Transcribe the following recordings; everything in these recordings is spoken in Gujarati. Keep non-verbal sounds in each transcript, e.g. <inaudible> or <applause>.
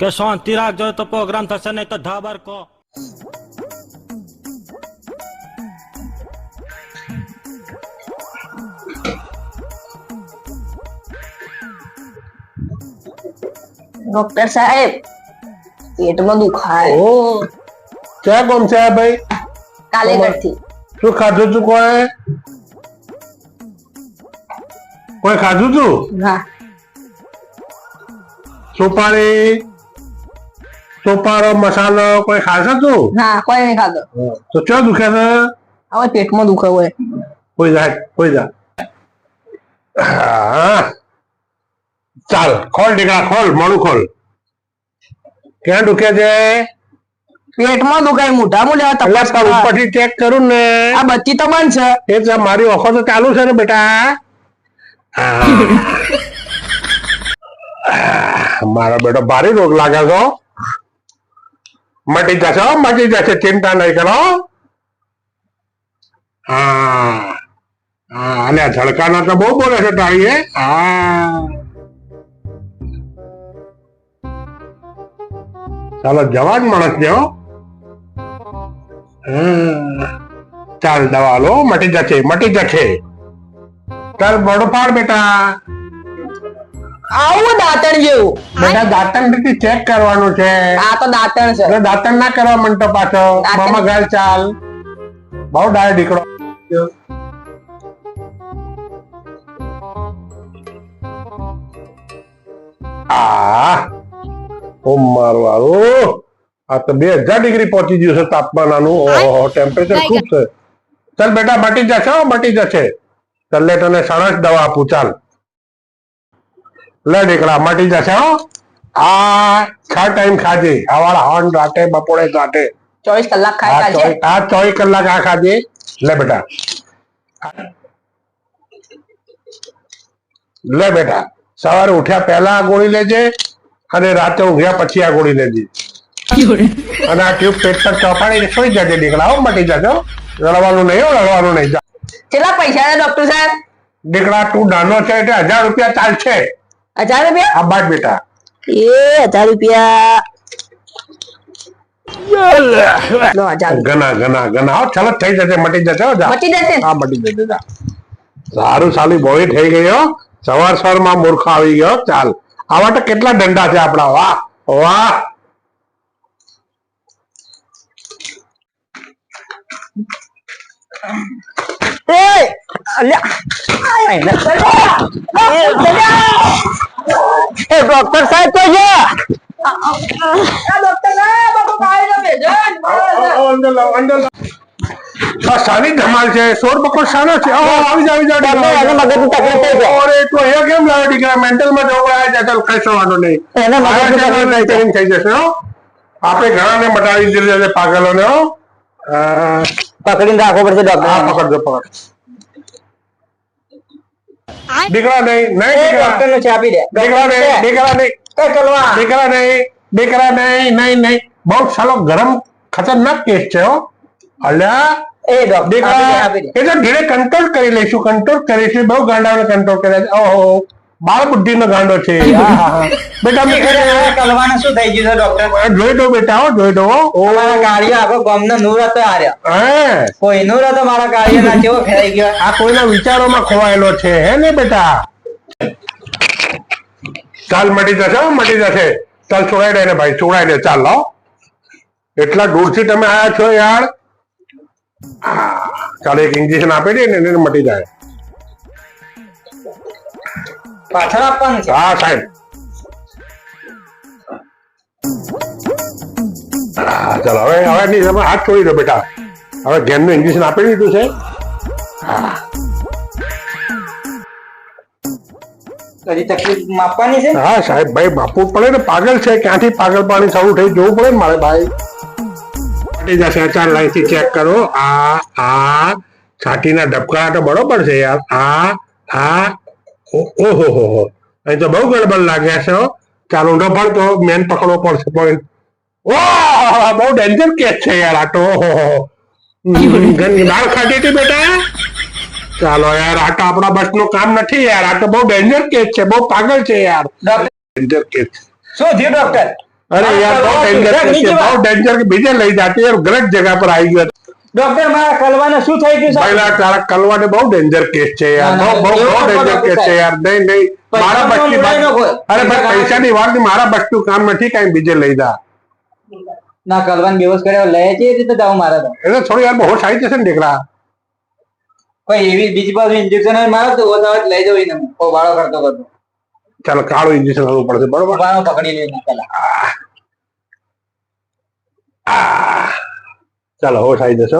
કે શાંતિ રાખજો તો પ્રોગ્રામ થશે નહીં તો ધાબર કો. ડોક્ટર સાહેબ પેટમાં દુખાય ઓ ક્યાં કોમ છે ભાઈ? કાલે બરાબર. શું ખાધું તું કોઈ? કોઈ ખાધું તું? ના સુપારી સોપારો મસાલો કોઈ ખાશે તું ના કોઈ નહીં ખાધો. તો ચો દુખે છે? હવે પેટમાં દુખે હોય. કોઈ જાય કોઈ જા ચાલ ખોલ ટીકા ખોલ મોડું ખોલ. ક્યાં દુખે છે? પેટમાં દુખાય મોઢામાં લેવા તપાસ કરું ઉપરથી ચેક કરું ને. આ બત્તી તો બંધ છે. એ મારી ઓખો તો ચાલુ છે ને બેટા. હા. <laughs> મારો બેટો ભારે રોગ લાગે છો મટી જશે મટી જશે, ચિંતા નહીં કરો. હા હા, અને ધડકાના તો બહુ બોલે છે તારી હા. ચાલો, જવાન માણસ જેવો ચાલ દવા લો, મટી જશે મટી જશે. ચાલ બડો પાડ બેટા. આવું દાંતણ જેવું. બધા દાંતણથી ચેક કરવાનું છે. આ તો દાંતણ છે. એટલે દાંતણ ના કરવા મંટો પાછો. મામા ઘર ચાલ. બહુ ડાય દીકરો. આ ઓ મારું વાળું. આ તો બે હજાર ડિગ્રી પહોંચી ગયું છે તાપમાન આનું ઓહો ટેમ્પરેચર ખૂબ છે. ચાલ બેટા મટી જશે હો, મટી જશે. ચાલ લે તને સરસ દવા આપું ચાલ. લે દીકરા મટી જશે હો. આ છ ટાઈમ ખાજે. સવારે હવન રાતે બપોરે રાતે. ચોવીસ કલાક ખાઈ આ ચોવીસ- આ ચોવીસ કલાક આ ખાજે. લે બેટા. લે બેટા. સવારે ઉઠ્યા પહેલા આ ગોળી લેજે અને રાતે ઊંઘ્યા પછી આ ગોળી લેજે. અને આ ટ્યુબ પેટ પર ચોપાડી સોઈ જજે દીકરા હો મટી જજો. રડવાનું નહીં હો રડવાનું નહીં. કેટલા પૈસા છે ડોક્ટર સાહેબ? દીકરા તું નાનો છે એટલે હજાર રૂપિયા ચાલશે. હજાર રૂપિયા? હા બાટ બેટા. એ હજાર રૂપિયા. લો હજાર ઘણા ઘણા ઘણા. હો ચાલો થઈ જશે મટી જશે હો જા. મટી જશે? ને? હા મટી જશે જા. સારું સાલી બોળી થઈ ગયો સવાર સવારમાં મૂર્ખ આવી ગયો ચાલ. આવા તો કેટલા ડંડા છે આપણા? વાહ વાહ. એ અલ્યા. આ એને ચલ્યા. એ ચલ્યા. એ ડોક્ટર સાહેબ તો છે. નો. આ ધમાલ છે. સોર બકો સારો છે. આવી જાવ આવી જા તમને એને તકલીફ થઈ તું અહીંયા કેમ લાવે દીકરા મેન્ટલમાં જવું ચાલ કઈ વાંધો નહીં. એને તકલીફ થઈ જશે હો. આપણે ઘણાને મટાડી દીધા છે પાગલોને હો. અ, પકડીને રાખવો પડશે હા ડોક્ટર પકડજો. પકડ દીકરા નહીં નહીં દીકરા. ડોક્ટર છે આપી દે. દીકરા નહીં દીકરા નહીં. એ દીકરા નહીં દીકરા નહીં નહીં નહીં. બહુ સાલો ગરમ ખતરનાક કેસ છે હો. અલ્યા. એ ડોક્ટર આપી દે આપી દે. એ તો ધીરે કંટ્રોલ કરી લઈશું કંટ્રોલ કરીશું બહુ ગાંડાઓને કંટ્રોલ કર્યા છે. ઓહો. બાળ બુદ્ધિ નો ગાંડો છે. હા, હા, હા. બેટા મેં શું થઈ ગયું ડોક્ટર જોઈ દો બેટા જોઈ દો મારા કાળિયા આખો ગામનો નૂર હતો હાર્યો. હે. કોઈ નૂર હતો મારા કાળિયા ના કેવો ખેરાઈ ગયો? આ કોઈના વિચારોમાં ખોવાયેલો છે હે ને બેટા? ચાલ મટી જશે મટી જશે. ચાલ છોડાઈ દે ને ભાઈ છોડાઈ દે ચાલ લો એટલા દૂરથી તમે આયા છો યાર. ચાલ એક ઇન્જેક્શન આપી દે ને એને મટી જાય. પાછળ આપવાનું છે. હા સાહેબ. ચાલો હવે હવે નહીં તમે હાથ છોડી દો બેટા. હવે ગેમનું ઇન્જેક્શન આપી દીધું છે. માપવાની છે? હા સાહેબ ભાઈ માપવું પડે ને પાગલ છે ક્યાંથી પાગલ પાણી શરૂ થઈ જોવું પડે ને મારે ભાઈ? ફાટી જશે ચાર લાઈનથી ચેક કરો. આ આ છાતીના ધબકારા તો બરોબર છે યાર. આ આ ઓહો હો હો અહીં તો બહુ ગડબડ લાગ્યા છે. ચાલ ઊંધો પણ તો મેન પકડવો પડશે પોઈન્ટ ઓ બહુ ડેન્જર કેસ છે યાર આ તો. ઓહો હો હો. ગંદી દાળ ખાધી હતી બેટા. ચાલો યાર આ તો આપણા બસનું કામ નથી યાર. આ તો બહુ ડેન્જર કેસ છે. બહુ પાગલ છે યાર. ડેન્જર કેસ શું થયું ડોક્ટર? અરે યાર બહુ ડેન્જર કેસ છે. બહુ ડેન્જર કે બીજે લઈ જાતી યાર. ગલત જગ્યા પર આવી ગયો. ડોક્ટર મારા કલવાને શું થઈ ગયું પહેલા તારા કલવાને બહુ ડેન્જર કેસ છે યાર. બહુ બહુ બહુ ડેન્જર કેસ છે યાર. નહીં નહીં. મારા પૈસાનો બસની મુરાઈ નો વાત કોઈ. અરે બસ પૈસાની વાત નહીં. મારા બસનું કામ નથી કઈ બીજે લઈ જા. ના કલવાન બેવસ કર્યો લઈ જઈએ રીતે દાવ મારા તો. એટલે થોડી યાર બહુ સારી જશે ને દીકરા. કોઈ એવી બીજી બાજુ ઇન્જેક્શન મારો તો ઓછા લઈ જવું એને વાળો કરતો કરતો. ચાલો કાળું ઇન્જેક્શન લાવવું પડશે બરોબર? પકડી લઈને પેલા ચાલો હો સારી જશે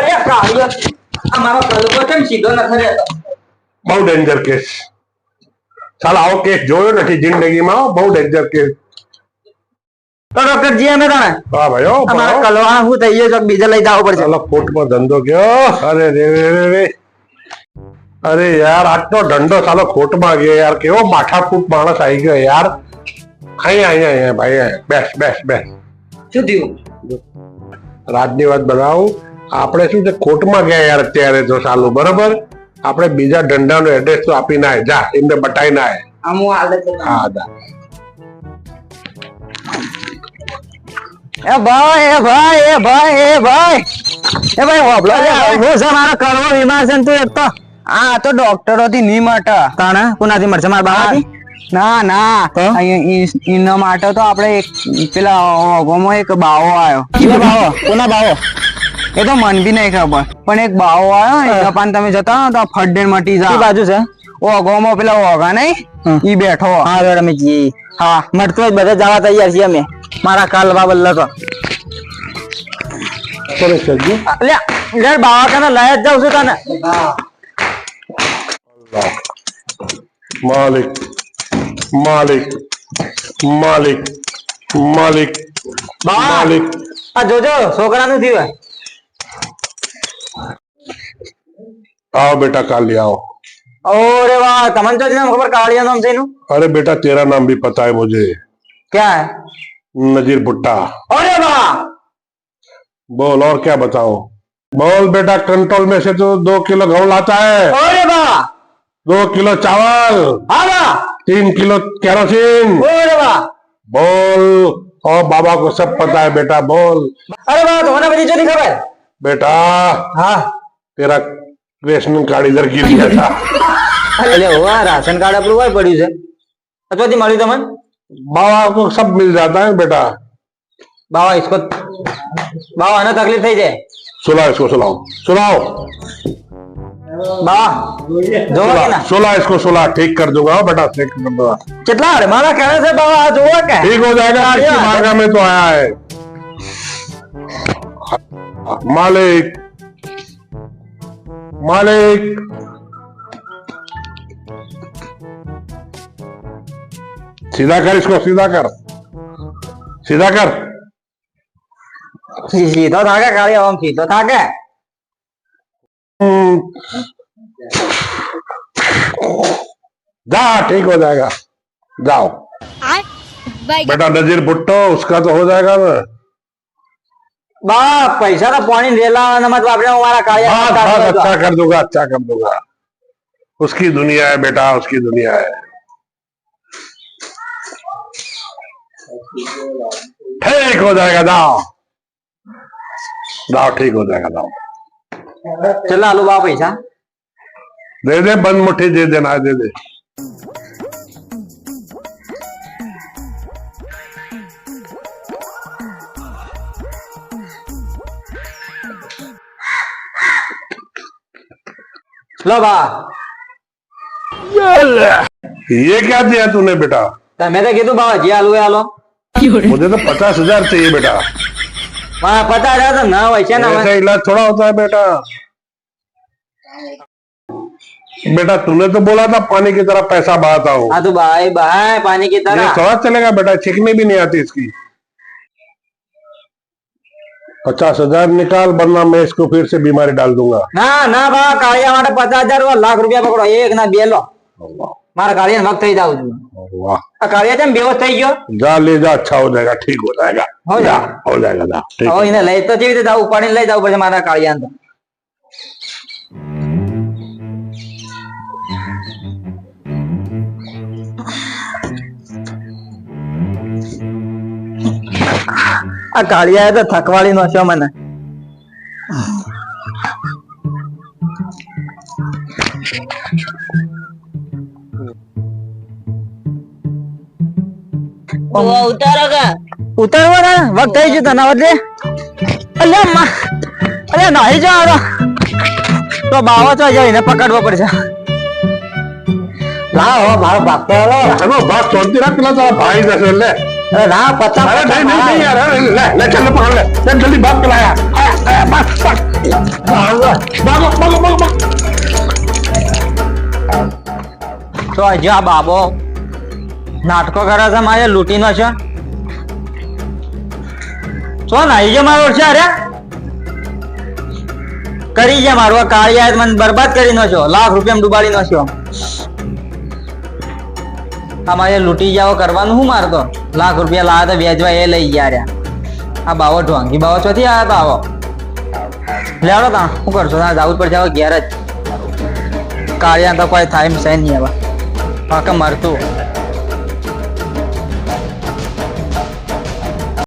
અરે કાળિયો આ મારો કલવો કેમ સીધો નથી રહેતો? બહુ ડેન્જર કેસ ચાલો આવો કેસ જોયો નથી જિંદગીમાં બહુ ડેન્જર કેસ તો ડોક્ટર જી અમે તમે હા ભાઈ હો, અમારા બહુ. હું થઈ ગયો છો? બીજે લઈ જાવ પડશે. ચાલો કોર્ટમાં ધંધો ગયો અરે રે રે રે અરે યાર આજનો ધંધો ચાલો ખોટમાં ગયો યાર. કેવો માથાકૂટ માણસ આવી ગયો યાર. અહીંયા અહીંયા અહીંયા ભાઈ. બેસ બેસ બેસ. શું થયું? રાજની વાત બનાવું આપણે શું છે કોર્ટમાં ગયા યાર અત્યારે તો સાલું બરોબર? આપણે બીજા ધંધાનો એડ્રેસ તો આપી ના જા એમને બતાવી ના હું દા એ ભાઈ એ ભાઈ એ ભાઈ એ ભાઈ. એ ભાઈ હોબલો હું છે મારો કરવો બીમાર છે તું એક તો. આ તો ડોક્ટરો થી નહીં માટે તાણે? કોનાથી મળશે? મારા બાબાથી ના ના. અહીંયા એનો માટે તો આપણે એક પેલા ઓગોમાં એક બાવો આવ્યો કયો બાવો? કોના બાવો? એ તો મન બી નહીં ખબર. પણ એક બાવો આવ્યો પાન તમે જતા હો તો ફડ્ડે મટી જાય બાજુ છે? ઓગોમાં પેલા ઓગા નહીં? ઈ બેઠો. હા રમેશજી હા. મળતો જ બધા જવા તૈયાર છીએ અમે. મારા કાલ બાબલ બાવા તને લઈ જ જાઉં છું તને. માલિક. માલિક માલિક માલિક માલિક આ જોજો છોકરાનું થયું आओ बेटा काल ले आओ ઓરે વાહ તમને તો જ ખબર કાળિયા નામ છે એનું अरे बेटा तेरा नाम भी पता है मुझे ક્યાં नजीर भुट्टा અરે વાહ बोल और क्या बताओ बोल बेटा कंट्रोल में से तो दो किलो गेहूं लाता है અરે વાહ दो किलो चावल હા વાહ तीन किलो केरोसिन અરે वाह बोल और बाबा को सब पता है बेटा बोल અરે વાહ તો મને બધી ચોરી ખબર बेटा હા तेरा रेशन कार्ड इधर गिर गया था એટલે વાહ રાશન કાર્ડ આપણું હોય પડ્યું છે અથવાથી મળ્યું તમને बाबा को सब मिल जाता है बेटा બાવા इसको બાવા આને તકલીફ થઈ જાય सुलाओ इसको सुलाओ सुलाओ सोलह इसको सोलह ठीक कर दूँगा बेटा कितना अरे बाबा आज हुआ क्या? ठीक हो जाएगा मार्गा में तो आया है। मालिक। मालिक। सीधा कर इसको सीधा कर। सीधा कर। सीधा था क्या कार्य सीधा था क्या? हम्म। जा ठीक हो जाएगा। जाओ। बेटा नजीर भुट्टो उसका तो हो जाएगा ना। बाप पैसा का पानी ले ला मत बाप रे हमारा कार्य अच्छा कर दूँगा अच्छा कर दूँगा। उसकी दुनिया है बेटा उसकी दुनिया है। ठीक हो जाएगा दाओ दाओ ठीक हो जाएगा दाओ ચલા આલુ બા પૈસા दे दे बंद मुट्ठी दे देना दे दे લો બા ये क्या दिया तूने बेटा તમે તો કીધું બાવા જે આલુ એ આલો मुझे तो पचास हजार चाहिए बेटा वहाँ पता रहा तो ना वैसे ना ऐसा इलाज थोड़ा होता है बेटा बेटा तूने तो बोला था पानी की तरह पैसा बहाता हो तो भाई भाई पानी की तरह थोड़ा चलेगा बेटा छिकनी भी नहीं आती इसकी पचास हज़ार निकाल वरना मैं इसको फिर से बीमारी डाल दूँगा ना ना बा पचास हज़ार लाख रुपया पकड़ो एक ना बेलो મારા કાર્ય વक्त થઈ જાઉં છું. કાર્ય છે બેહોશ થઈ ગયો? जा ले जा अच्छा हो जाएगा લઈ તો કેવી રીતે જાવ લઈ જવું પડશે મારા કાર્યાન તો. આ કાળિયા તો થકવાળી નો છે મને. ઉતારો કે? ઉતારવા ના? વખત થઈ ગયો તને બદલે અલ્યા માં. અલ્યા નાહી જા. તો બાવા તો જઈને પકડવો પડશે. ના હો મારો ભાગતો હેલો એનો બાપ શાંતિ રાખ પેલા તારા ભાઈ જશે લે. અરે ના પચાસ અરે નહીં નહીં નહીં યાર અરે લે લે ચાલ પકડ લે. ચાલ જલ્દી બાપ પેલા આયા, ભાગ ભાગ ભાગો ભાગો ભાગો ભાગો તો આ બાબો. નાટકો કરે છે મારે, લૂંટીનો છે. તો નાઈ ગયો મારો છે અરે કરી છે મારો કાળિયા મને બરબાદ કરી નો છો લાખ રૂપિયા ડુબાડી નો છો આ મારે લૂંટી જાવ કરવાનું શું મારતો લાખ રૂપિયા લાવે તો વેચવા એ લઈ ગયા રહ્યા. આ બાવો ઢોંગી બાવો આવ્યા તો આવો લેવડો તા, શું કરશો? ના જાવું જ પડશે હવે ઘેર જ. કાળિયા તો કોઈ થાય એમ છે નહીં હવે. પાકે મરતું.